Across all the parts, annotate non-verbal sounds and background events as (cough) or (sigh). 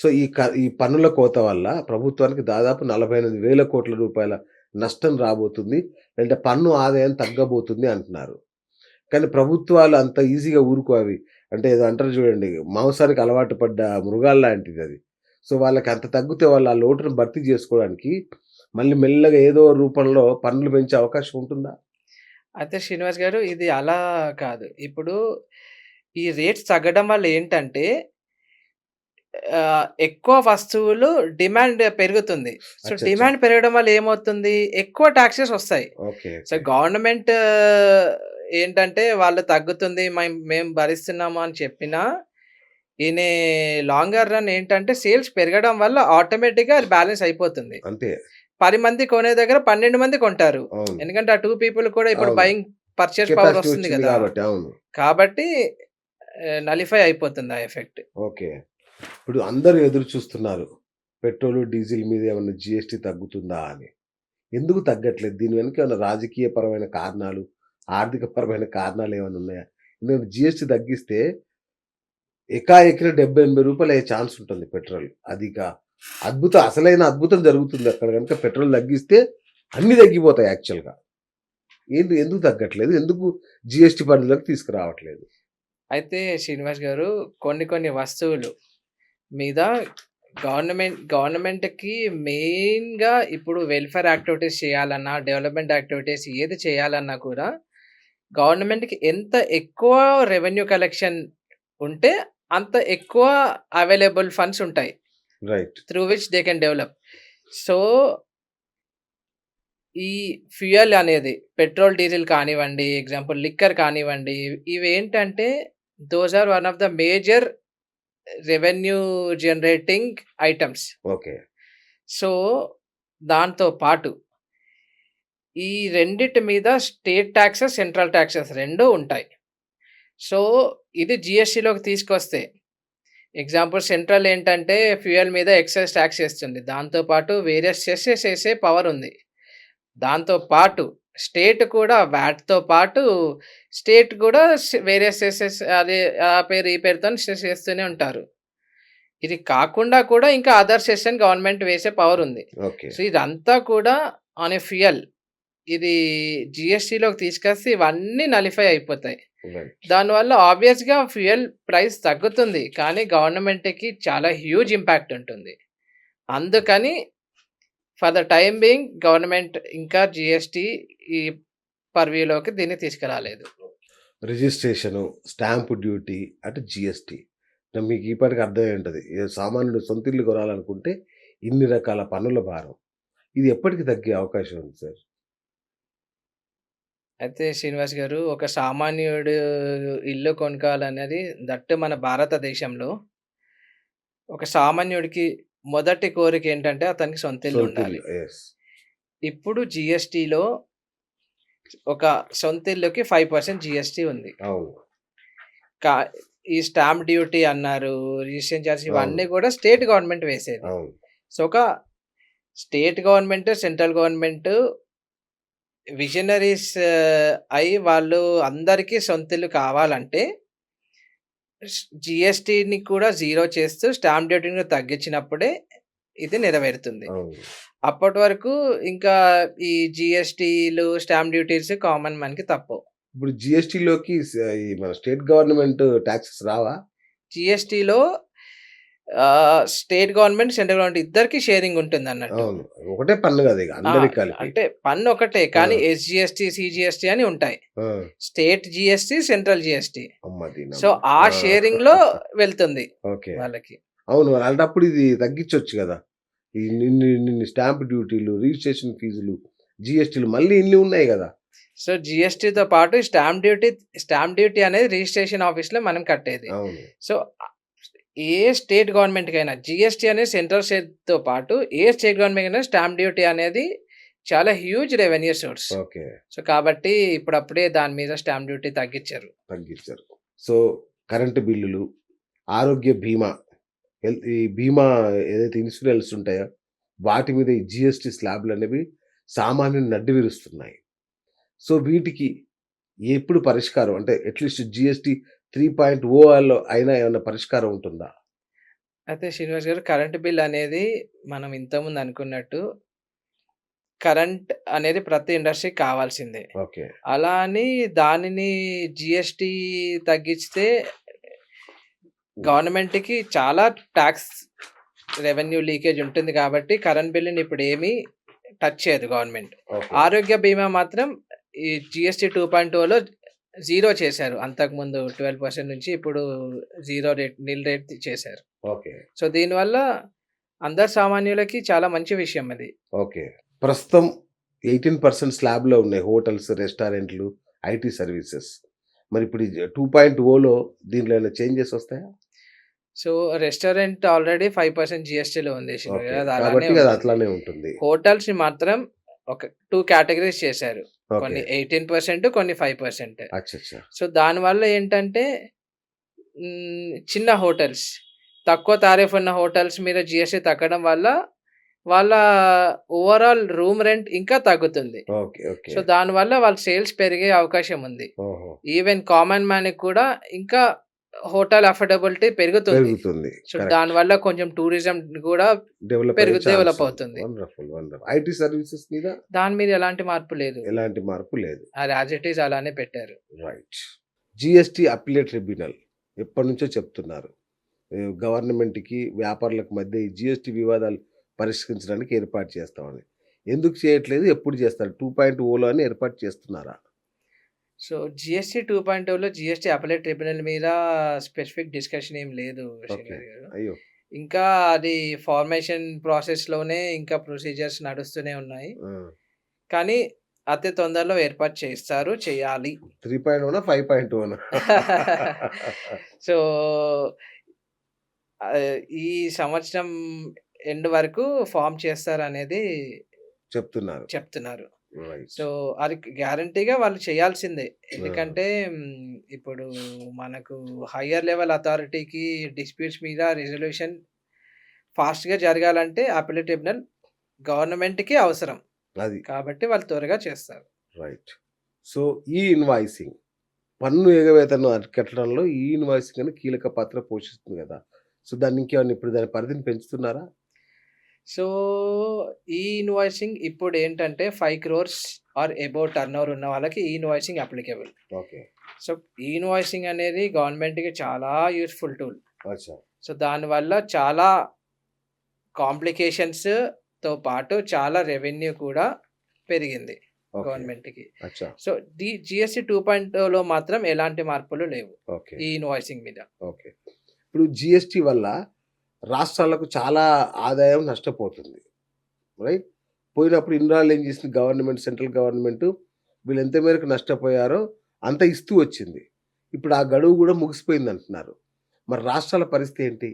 So ఈ క ఈ పన్నుల కోత వల్ల ప్రభుత్వానికి దాదాపు 48,000 కోట్ల రూపాయల నష్టం రాబోతుంది. అంటే పన్ను ఆదాయం తగ్గబోతుంది అంటున్నారు. కానీ ప్రభుత్వాలు అంత ఈజీగా ఊరుకోవి. అంటే ఏదో అంటారు చూడండి మాంసానికి అలవాటు పడ్డ లాంటిది అది సో వాళ్ళకి అంత తగ్గితే వాళ్ళు ఆ లోటును భర్తీ చేసుకోవడానికి మళ్ళీ మెల్లగా ఏదో రూపంలో పన్నులు పెంచే అవకాశం ఉంటుందా? అయితే శ్రీనివాస్ గారు ఇది అలా కాదు. ఇప్పుడు ఈ రేట్స్ తగ్గడం వల్ల ఏంటంటే ఎక్కువ వస్తువులు డిమాండ్ పెరుగుతుంది. సో! డిమాండ్ పెరగడం వల్ల ఏమవుతుంది? ఎక్కువ టాక్సెస్ వస్తాయి. ఓకే. So okay. గవర్నమెంట్ ఏంటంటే వాళ్ళు తగ్గుతుంది మేం మేము భరిస్తున్నాము అని చెప్పినా, ఇన్ ఏ లాంగర్ రన్ ఏంటంటే సేల్స్ పెరగడం వల్ల ఆటోమేటిక్‌గా అది బ్యాలెన్స్ అయిపోతుంది. అంతే. 10 మంది కొనే దగ్గర 12 మంది కొంటారు. అవును. ఎందుకంటే ఆ 2 పీపుల్ కూడా ఇప్పుడు అవును. బయింగ్ పర్చేస్ పవర్ కెపాసిటీ వస్తుంది వచ్చింది గదా! కాబట్టి. నలిఫై అయిపోతుంది ఆ ఎఫెక్ట్. ఓకే. ఇప్పుడు అందరూ ఎదురు చూస్తున్నారు. పెట్రోలు, డీజిల్ మీద ఏమైనా జీఎస్టీ తగ్గుతుందా అని. ఎందుకు తగ్గట్లేదు? దీని వెనుక ఏమైనా రాజకీయపరమైన కారణాలు, ఆర్థికపరమైన కారణాలు ఏమైనా ఉన్నాయా? ఎందుకంటే జీఎస్టీ తగ్గిస్తే ఎకాఎకిన డెబ్బై ఎనభై రూపాయలు అయ్యే ఛాన్స్ ఉంటుంది పెట్రోల్. అదిక అద్భుతం అసలైన అద్భుతం జరుగుతుంది అక్కడ కనుక పెట్రోల్ తగ్గిస్తే అన్నీ తగ్గిపోతాయి యాక్చువల్‌గా. ఏంటి ఎందుకు తగ్గట్లేదు? ఎందుకు జిఎస్టీ పరిధిలోకి తీసుకురావట్లేదు? అయితే శ్రీనివాస్ గారు కొన్ని కొన్ని వస్తువులు మీద గవర్నమెంట్ గవర్నమెంట్‌కి మెయిన్‌గా ఇప్పుడు వెల్ఫేర్ యాక్టివిటీస్ చేయాలన్నా, డెవలప్‌మెంట్ యాక్టివిటీస్ ఏది చేయాలన్నా కూడా గవర్నమెంట్‌కి ఎంత ఎక్కువ రెవెన్యూ కలెక్షన్ ఉంటే అంత ఎక్కువ అవైలబుల్ ఫండ్స్ ఉంటాయి. Right. Through which they can develop. So ఈ ఫ్యూయల్ అనేది పెట్రోల్, డీజిల్ కానివ్వండి, ఎగ్జాంపుల్ లిక్కర్ కానివ్వండి, ఇవేంటంటే those are one of the major revenue generating items. Okay. So దాంతో పాటు ఈ రెండిటి మీద స్టేట్ టాక్సెస్, సెంట్రల్ టాక్సెస్ 2 ఉంటాయి. సో ఇది జీఎస్టీలోకి తీసుకొస్తే ఎగ్జాంపుల్ సెంట్రల్ ఏంటంటే ఫ్యూయల్ మీద ఎక్సైజ్ టాక్స్ ఏస్తుంది. దాంతో పాటు వేరియస్ ఏసే పవర్ ఉంది. దాంతో పాటు స్టేట్ కూడా వాట్‌తో పాటు స్టేట్ కూడా స్ వేరియస్ సెసెస్ అదే ఆ పేరు ఈ పేరుతోని సెస్ ఏస్తూనే ఉంటారు. ఇది కాకుండా కూడా ఇంకా అదర్ సెషన్ గవర్నమెంట్ వేసే పవర్ ఉంది. ఓకే. సో ఇదంతా కూడా ఆన్ ఎ ఫ్యూయల్. ఇది జీఎస్టీలోకి తీసుకొస్తే ఇవన్నీ నలిఫై అయిపోతాయి. రైట్. దానివల్ల ఆబ్వియస్‌గా ఫ్యూయల్ ప్రైస్ తగ్గుతుంది. కానీ గవర్నమెంట్‌కి చాలా హ్యూజ్ ఇంపాక్ట్ ఉంటుంది. అందుకని for the time being government ఇంకా జీఎస్టీ ఈ పర్వ్యూలోకి దీన్ని తీసుకురాలేదు. రిజిస్ట్రేషను, స్టాంప్ డ్యూటీ అంటే జీఎస్టీ. మీకు ఈ పాటికి అర్థమై ఉంటది. సామాన్యుడు సొంత ఇల్లు కొనాలనుకుంటే ఇన్ని రకాల పన్నుల భారం. ఇది ఎప్పటికి తగ్గే అవకాశం ఉంది సార్? అయితే శ్రీనివాస్ గారు ఒక సామాన్యుడు ఇల్లు కొనుక్కోవాలనేది దట్టు మన భారతదేశంలో ఒక సామాన్యుడికి మొదటి కోరిక ఏంటంటే అతనికి సొంత ఇల్లు ఉండాలి. ఇప్పుడు జీఎస్టీలో ఒక సొంత ఇల్లుకి 5% జీఎస్టీ ఉంది. కా ఈ స్టాంప్ డ్యూటీ అన్నారు, రిజిస్ట్రేషన్ చార్జ్ అవును. ఇవన్నీ కూడా స్టేట్ గవర్నమెంట్ వేసేది. సో ఒక state government, central government visionaries అయ్యి వాళ్ళు అందరికీ సొంత ఇల్లు కావాలంటే జీఎస్టీని కూడా జీరో చేస్తూ స్టాంప్ డ్యూటీని తగ్గించినప్పుడే ఇది నెరవేరుతుంది. అప్పటి వరకు ఇంకా ఈ జీఎస్టీలు, స్టాంప్ డ్యూటీస్ కామన్ మనకి తప్పవు. ఇప్పుడు జీఎస్టీలోకి మన స్టేట్ గవర్నమెంట్ టాక్సెస్ రావా? జీఎస్టీలో స్టేట్ గవర్నమెంట్, సెంట్రల్ గవర్నమెంట్ ఇద్దరికీ షేరింగ్ ఉంటుందన్నట్టు. అవును. ఒకటే పన్ను కదా! అందరికి. అంటే పన్ను ఒకటే. కానీ ఎస్‌జీఎస్టీ, సీజీఎస్టీ అని ఉంటాయి. State GST, central GST. So ఆ ఆ! షేరింగ్‌లో వెళ్తుంది. వాళ్ళకి. అవును. అలాంటప్పుడు ఇది తగ్గించొచ్చు కదా! ఈ నిన్ని స్టాంప్ డ్యూటీలు, రిజిస్ట్రేషన్ ఫీజులు, జీఎస్టీలు మళ్ళీ ఇన్ని ఉన్నాయి కదా! సో జీఎస్టీతో పాటు స్టాంప్ డ్యూటీ స్టాంప్ డ్యూటీ అనేది రిజిస్ట్రేషన్ ఆఫీస్‌లో మనం కట్టేది. సో ఏ స్టేట్ గవర్నమెంట్‌కైనా జీఎస్టీ అనేది సెంట్రల్ స్టేట్‌తో పాటు ఏ స్టేట్ గవర్నమెంట్‌కైనా స్టాంప్ డ్యూటీ అనేది చాలా huge revenue source. Okay. So కాబట్టి ఇప్పుడప్పుడే దాని మీద స్టాంప్ డ్యూటీ తగ్గించారు. తగ్గించారు. సో కరెంటు బిల్లులు, ఆరోగ్య బీమా, హెల్త్ ఈ బీమా ఏదైతే ఇన్సూరెన్స్ ఉంటాయో వాటి మీద ఈ జీఎస్టీ స్లాబ్‌లనేవి సామాన్యుని నడ్డి విరుస్తున్నాయి. సో వీటికి ఎప్పుడు పరిష్కారం అంటే అట్‌లీస్ట్ జీఎస్టీ 3.0లో అయినా ఏమన్నా పరిష్కారం ఉంటుందా? అయితే శ్రీనివాస్ గారు కరెంట్ బిల్ అనేది మనం ఇంతకుముందు అనుకున్నట్టు కరెంట్ అనేది ప్రతి ఇండస్ట్రీకి కావాల్సిందే. ఓకే. అలా అని దానిని జీఎస్టీ తగ్గిస్తే. గవర్నమెంట్‌కి చాలా టాక్స్ రెవెన్యూ లీకేజ్ ఉంటుంది కాబట్టి కరెంట్ బిల్లుని ఇప్పుడు ఏమీ టచ్ చేయదు గవర్నమెంట్. ఆరోగ్య బీమా మాత్రం ఈ జీఎస్టీ 2.0లో జీరో చేశారు. అంతకుముందు 12% నుంచి ఇప్పుడు జీరో రేట్ నిల్ రేట్ చేశారు. ఓకే. సో దీనివల్ల అందరు సామాన్యులకి చాలా మంచి విషయం అది. ఓకే. ప్రస్తుతం 18% స్లాబ్‌లో ఉన్నాయి హోటల్స్, రెస్టారెంట్లు, ఐటీ సర్వీసెస్. మరి ఇప్పుడు ఈ 2.0లో దీంట్లో ఏమైనా చేంజెస్ వస్తాయా? సో రెస్టారెంట్ ఆల్రెడీ 5% జీఎస్టీలో ఉంది. అట్లానే ఉంటుంది. హోటల్స్‌ని మాత్రం ఒక 2 కేటగరీస్ చేశారు. కొన్ని 18% కొన్ని 5%. అచ్చచ్చ! సో దానివల్ల ఏంటంటే. చిన్న హోటల్స్ తక్కువ తారీఫ్ ఉన్న హోటల్స్ మీద జీఎస్టీ తగ్గడం వల్ల వాళ్ళ ఓవరాల్ రూమ్ రెంట్ ఇంకా తగ్గుతుంది. ఓకే. ఓకే. సో దానివల్ల వాళ్ళ సేల్స్ పెరిగే అవకాశం ఉంది. ఈవెన్ కామన్ మ్యాన్‌కి కూడా ఇంకా హోటల్ అఫోర్డబిలిటీ పెరుగుతుంది. పెరుగుతుంది. So correct. దానివల్ల కొంచెం టూరిజం కూడా డెవలప్ డెవలప్. అవుతుంది. వండర్‌ఫుల్. వండర్‌ఫుల్. ఐటీ సర్వీసెస్ మీద దాని మీద ఎలాంటి మార్పు లేదు. ఎలాంటి మార్పు లేదు. అది యాజ్ ఇట్ ఈజ్ అలానే పెట్టారు. రైట్. జీఎస్టీ అప్పీలేట్ ట్రిబ్యునల్ ఎప్పటినుంచో చెప్తున్నారు. ఆహ్, గవర్నమెంట్‌కి, వ్యాపారులకు మధ్య ఈ జీఎస్టీ వివాదాలు పరిష్కరించడానికి ఏర్పాటు చేస్తామని. ఎందుకు చేయట్లేదు? ఎప్పుడు చేస్తారు? 2.0లో అని ఏర్పాటు చేస్తున్నారా? సో జీఎస్టీ 2.0లో జీఎస్టీ అప్పీలేట్ ట్రిబ్యునల్ మీద స్పెసిఫిక్ డిస్కషన్ ఏం లేదు ఓకే. శ్రీనివాస్ గారు. అయ్యో! ఇంకా అది ఫార్మేషన్ ప్రాసెస్‌లోనే ఇంకా ప్రొసీజర్స్ నడుస్తూనే ఉన్నాయి. కానీ అతి తొందరలో ఏర్పాటు చేస్తారు. చేయాలి. 3.0నా? 5.0నా? (laughs) సో ఆహ్, ఈ సంవత్సరం ఎండ్ వరకు ఫార్మ్ చేస్తారనేది చెప్తున్నారు. చెప్తున్నారు. సో అది గ్యారంటీగా వాళ్ళు చేయాల్సిందే. ఎందుకంటే ఇప్పుడు మనకు హైయర్ లెవెల్ అథారిటీకి డిస్ప్యూట్స్ మీద రిజల్యూషన్ ఫాస్ట్‌గా జరగాలంటే అప్పీలేట్ ట్రిబ్యునల్ గవర్నమెంట్‌కి అవసరం. అది. కాబట్టి వాళ్ళు త్వరగా చేస్తారు. రైట్. సో ఈ ఇన్వాయిసింగ్ పన్ను ఎగవేతను అరికట్టడంలో ఈ ఇన్వాయిసింగ్ అనేది కీలక పాత్ర పోషిస్తుంది కదా! సో దాన్ని ఇంకేమన్నా ఇప్పుడు దాని పరిధిని పెంచుతున్నారా? సో ఈ ఇన్వాయిసింగ్ ఇప్పుడు ఏంటంటే 5 క్రోర్స్ ఆర్ అబోవ్ టర్నోవర్ ఉన్న వాళ్ళకి ఈ ఇన్వాయిసింగ్ అప్లికేబుల్. ఓకే. సో ఈ ఇన్వాయిసింగ్ అనేది గవర్నమెంట్‌కి చాలా యూజ్‌ఫుల్ టూల్. సో దానివల్ల చాలా కాంప్లికేషన్స్‌తో పాటు చాలా రెవెన్యూ కూడా పెరిగింది. గవర్నమెంట్‌కి. సో డి జీఎస్టీ 2.0లో మాత్రం ఎలాంటి మార్పులు లేవు. ఈ ఇన్వాయిసింగ్ మీద. ఓకే. ఇప్పుడు జీఎస్టీ వల్ల రాష్ట్రాలకు చాలా ఆదాయం నష్టపోతుంది. రైట్? పోయినప్పుడు ఇన్నాళ్ళు ఏం చేసింది గవర్నమెంట్, సెంట్రల్ గవర్నమెంట్ వీళ్ళు ఎంత మేరకు నష్టపోయారో అంత ఇస్తూ వచ్చింది. ఇప్పుడు ఆ గడువు కూడా ముగిసిపోయింది అంటున్నారు మరి రాష్ట్రాల పరిస్థితి ఏంటి?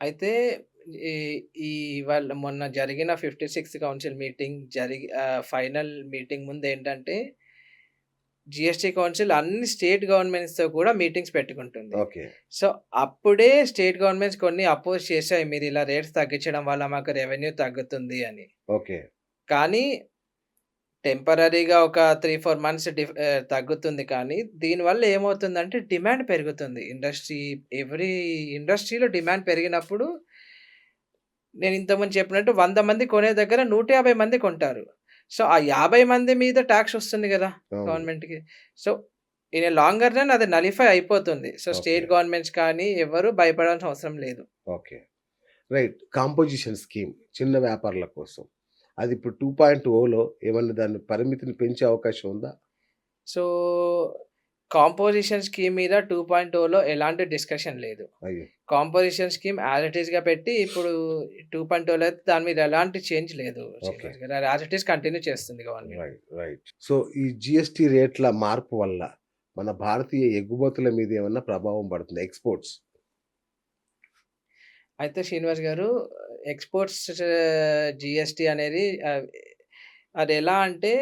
అయితే ఈ ఈ మొన్న జరిగిన 56థ్ కౌన్సిల్ మీటింగ్ జరిగి ఫైనల్ మీటింగ్ ముందేంటంటే జీఎస్టీ కౌన్సిల్ అన్ని స్టేట్ గవర్నమెంట్స్‌తో కూడా మీటింగ్స్ పెట్టుకుంటుంది. ఓకే. సో అప్పుడే స్టేట్ గవర్నమెంట్స్ కొన్ని అపోజ్ చేశాయి. మీరు ఇలా రేట్స్ తగ్గించడం వల్ల మాకు రెవెన్యూ తగ్గుతుంది అని. ఓకే. కానీ టెంపరరీగా ఒక 3, 4 మంత్స్ తగ్గుతుంది కానీ దీనివల్ల ఏమవుతుందంటే డిమాండ్ పెరుగుతుంది. ఇండస్ట్రీ ఎవ్రీ ఇండస్ట్రీలో డిమాండ్ పెరిగినప్పుడు నేను ఇంతకుముందు చెప్పినట్టు 100 మంది కొనే దగ్గర 150 మంది కొంటారు. సో ఆ 50 మంది మీద టాక్స్ వస్తుంది! అవును. గవర్నమెంట్‌కి. So in a longer run అది నలిఫై అయిపోతుంది. So state. గవర్నమెంట్స్ కానీ ఎవరు భయపడాల్సిన అవసరం లేదు. ఓకే. రైట్. కాంపోజిషన్ స్కీమ్ చిన్న వ్యాపారుల కోసం. అది ఇప్పుడు 2.0లో ఏమన్నా దాని పరిమితిని పెంచే అవకాశం ఉందా? సో కాంపోజిషన్ స్కీమ్ మీద 2.0లో ఎలాంటి డిస్కషన్ లేదు. కాంపోజిషన్ స్కీమ్ యాజ్ ఇట్ ఈస్‌గా పెట్టి ఇప్పుడు 2.0లో అయితే దాని మీద ఎలాంటి చేంజ్ లేదు. యాజ్ ఇట్ ఈస్ కంటిన్యూ చేస్తుంది గవర్నమెంట్. రైట్. సో ఈ జీఎస్టీ రేట్ల మార్పు వల్ల మన భారతీయ ఎగుమతుల మీద ఏమన్నా ప్రభావం పడుతుందా? ఎక్స్‌పోర్ట్స్. అయితే శ్రీనివాస్ గారు ఎక్స్‌పోర్ట్స్ జీఎస్టీ అనేది అది ఎలా అంటే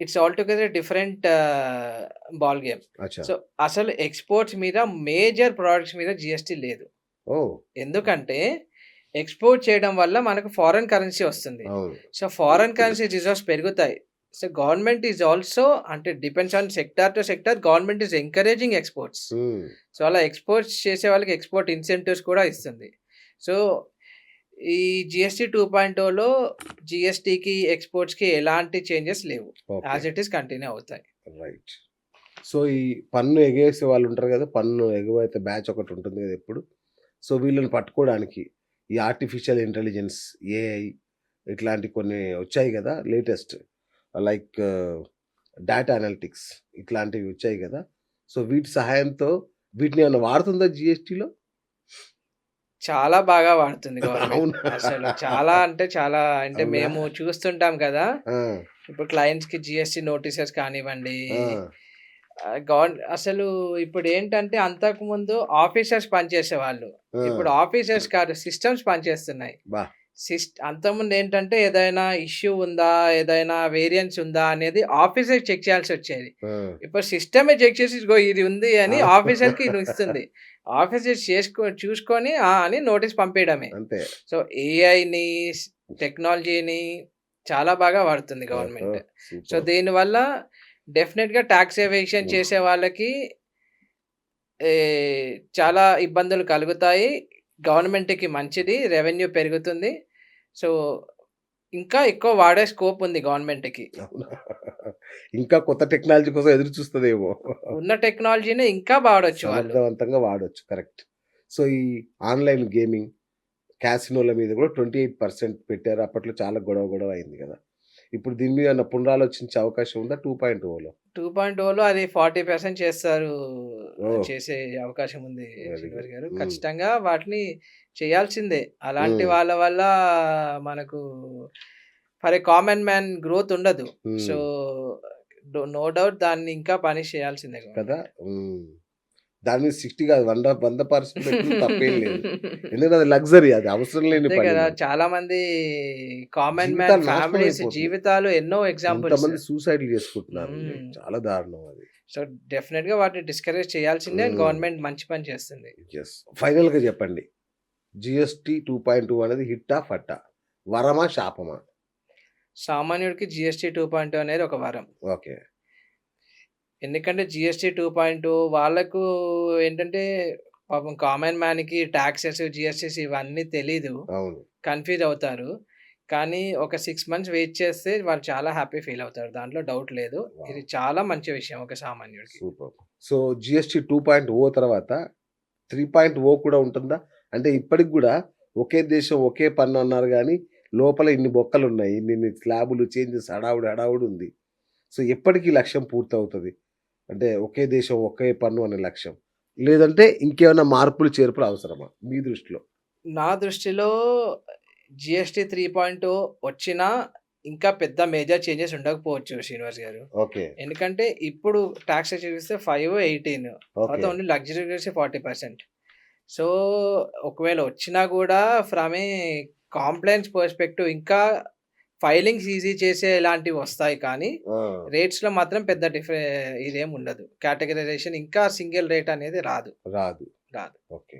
it's altogether different ah, ball game. So అసలు ఎక్స్‌పోర్ట్స్ మీద మేజర్ ప్రొడక్ట్స్ మీద జీఎస్టీ లేదు. ఎందుకంటే ఎక్స్‌పోర్ట్ చేయడం వల్ల మనకు ఫారెన్ కరెన్సీ వస్తుంది. సో ఫారెన్ కరెన్సీ రిజర్వ్స్ పెరుగుతాయి. సో గవర్నమెంట్ ఈజ్ ఆల్సో అంటే depends on sector to sector government is encouraging exports so అలా ఎక్స్పోర్ట్స్ చేసే వాళ్ళకి ఎక్స్పోర్ట్ ఇన్సెంటివ్స్ కూడా ఇస్తుంది సో ఈ జిఎస్టీ టూ పాయింట్ ఓలో జిఎస్టీకి ఎక్స్పోర్ట్స్కి ఎలాంటి చేంజెస్ లేవు. యాజ్ ఇట్ ఈస్ కంటిన్యూ అవుతాయి. రైట్ సో ఈ పన్ను ఎగవేసే వాళ్ళు ఉంటారు కదా పన్ను ఎగువైతే బ్యాచ్ ఒకటి ఉంటుంది కదా ఎప్పుడు. సో వీళ్ళని పట్టుకోవడానికి ఈ ఆర్టిఫిషియల్ ఇంటెలిజెన్స్ ఏఐ ఇట్లాంటి కొన్ని వచ్చాయి కదా లేటెస్ట్ లైక్ డేటా అనలిటిక్స్ ఇట్లాంటివి వచ్చాయి కదా. సో వీటి సహాయంతో వీటిని ఏమైనా వాడుతుందా జిఎస్టీలో చాలా బాగా వాడుతుంది గవర్నమెంట్ అసలు చాలా అంటే చాలా అంటే? మేము చూస్తుంటాం కదా. ఇప్పుడు క్లయింట్స్కి జిఎస్టీ నోటీసెస్ కానివ్వండి. గవర్న అసలు ఇప్పుడు ఏంటంటే అంతకు ముందు ఆఫీసర్స్ పనిచేసే వాళ్ళు ఇప్పుడు ఆఫీసర్స్ కాదు సిస్టమ్స్ పనిచేస్తున్నాయి. బా. సిస్ట్ అంతకుముందు ఏంటంటే ఏదైనా ఇష్యూ ఉందా? ఏదైనా వేరియన్స్ ఉందా? అనేది ఆఫీసర్ చెక్ చేయాల్సి వచ్చేది. ఇప్పుడు సిస్టమే చెక్ చేసి ఇదిగో ఇది ఉంది అని. ఆఫీసర్కి ఇది ఇస్తుంది. ఆఫీసర్ చేసుకో చూసుకొని అని నోటీస్ పంపించడమే సో ఏఐని టెక్నాలజీని చాలా బాగా వాడుతుంది గవర్నమెంట్. సో. దీనివల్ల డెఫినెట్గా ట్యాక్స్ ఎవేషన్. చేసే వాళ్ళకి చాలా ఇబ్బందులు కలుగుతాయి. గవర్నమెంట్కి మంచిది రెవెన్యూ పెరుగుతుంది. సో ఇంకా ఎక్కువ వాడే స్కోప్ ఉంది గవర్నమెంట్కి? (laughs) ఇంకా కొత్త టెక్నాలజీ కోసం ఎదురు చూస్తుందేమో. ఉన్న టెక్నాలజీని ఇంకా వాడొచ్చు వాళ్ళు. సమర్థవంతంగా వాడొచ్చు కరెక్ట్. సో ఈ ఆన్లైన్ గేమింగ్ క్యాసినోల మీద కూడా ట్వంటీ ఎయిట్ పర్సెంట్ పెట్టారు. అప్పట్లో చాలా గొడవ గొడవ అయింది కదా. ఇప్పుడు దీని మీద పునరాలోచించే అవకాశం ఉందా? టూ పాయింట్ ఓలో? టూ పాయింట్ ఓలో అది ఫార్టీ పర్సెంట్ చేస్తారు. చేసే అవకాశం ఉంది. గారు. ఖచ్చితంగా వాటిని చేయాల్సిందే. అలాంటి. వాళ్ళ వల్ల మనకు for a common man growth ఉండదు. సో నో డౌట్ దాన్ని ఇంకా పని చేయాల్సిందే కదా. దాని మీద సిక్స్టీ కాదు. వంద వంద పర్సెంట్ తప్పేం లేదు. ఎందుకంటే అది లగ్జరీ అది అవసరం లేని కదా. చాలా మంది కామన్ మ్యాన్ ఫ్యామిలీస్. జీవితాలు ఎన్నో ఎగ్జాంపుల్స్. ఎంతమంది సూసైడ్ చేసుకుంటున్నారు. చాలా దారుణం అది. సో డెఫినెట్గా వాటిని డిస్కరేజ్ చేయాల్సిందే. గవర్నమెంట్ మంచి పని చేస్తుంది. ఫైనల్గా చెప్పండి. జిఎస్టీ టూ పాయింట్ టూ అనేది హిట్టా ఫట్టా? వరమా శాపమా? సామాన్యుడికి జిఎస్టీ టూ పాయింట్ అనేది ఒక వరం. ఓకే. ఎందుకంటే జిఎస్టీ టూ పాయింట్ వాళ్ళకు ఏంటంటే పాపం కామన్ మ్యాన్కి ట్యాక్సెస్ జిఎస్టీస్ ఇవన్నీ తెలీదు. అవును. కన్ఫ్యూజ్ అవుతారు. కానీ ఒక సిక్స్ మంత్స్ వెయిట్ చేస్తే వాళ్ళు చాలా హ్యాపీ ఫీల్ అవుతారు. దాంట్లో డౌట్ లేదు. ఇది చాలా మంచి విషయం ఒక సామాన్యుడికి. Super so GST two point o తర్వాత త్రీ పాయింట్ ఓ కూడా ఉంటుందా? అంటే ఇప్పటికి కూడా ఒకే దేశం ఒకే పన్ను అన్నారు కానీ లోపల ఇన్ని బొక్కలు ఉన్నాయి ఇన్ని స్లాబులు చేంజెస్ హడావుడి హడావుడి ఉంది. సో ఎప్పటికీ లక్ష్యం పూర్తవుతుంది. అంటే ఒకే దేశం ఒకే పన్ను అనే లక్ష్యం. లేదంటే ఇంకేమైనా మార్పులు చేర్పులు అవసరమా మీ దృష్టిలో? నా దృష్టిలో జిఎస్టీ త్రీ పాయింట్ వచ్చినా ఇంకా పెద్ద మేజర్ చేంజెస్ ఉండకపోవచ్చు శ్రీనివాస్ గారు. ఓకే. ఎందుకంటే ఇప్పుడు ట్యాక్స్ చూస్తే ఫైవ్ ఎయిటీన్ తర్వాత only luxury forty percent so ఒకవేళ వచ్చినా కూడా ఫ్రమ్ ఏ కాంప్లైన్స్ పర్స్పెక్టివ్ ఇంకా ఫైలింగ్స్ ఈజీ చేసే ఇలాంటివి వస్తాయి కానీ రేట్స్లో మాత్రం పెద్ద డిఫరె ఇదేం ఉండదు. కేటగరైజేషన్ ఇంకా సింగిల్ రేట్ అనేది రాదు. రాదు. రాదు. ఓకే.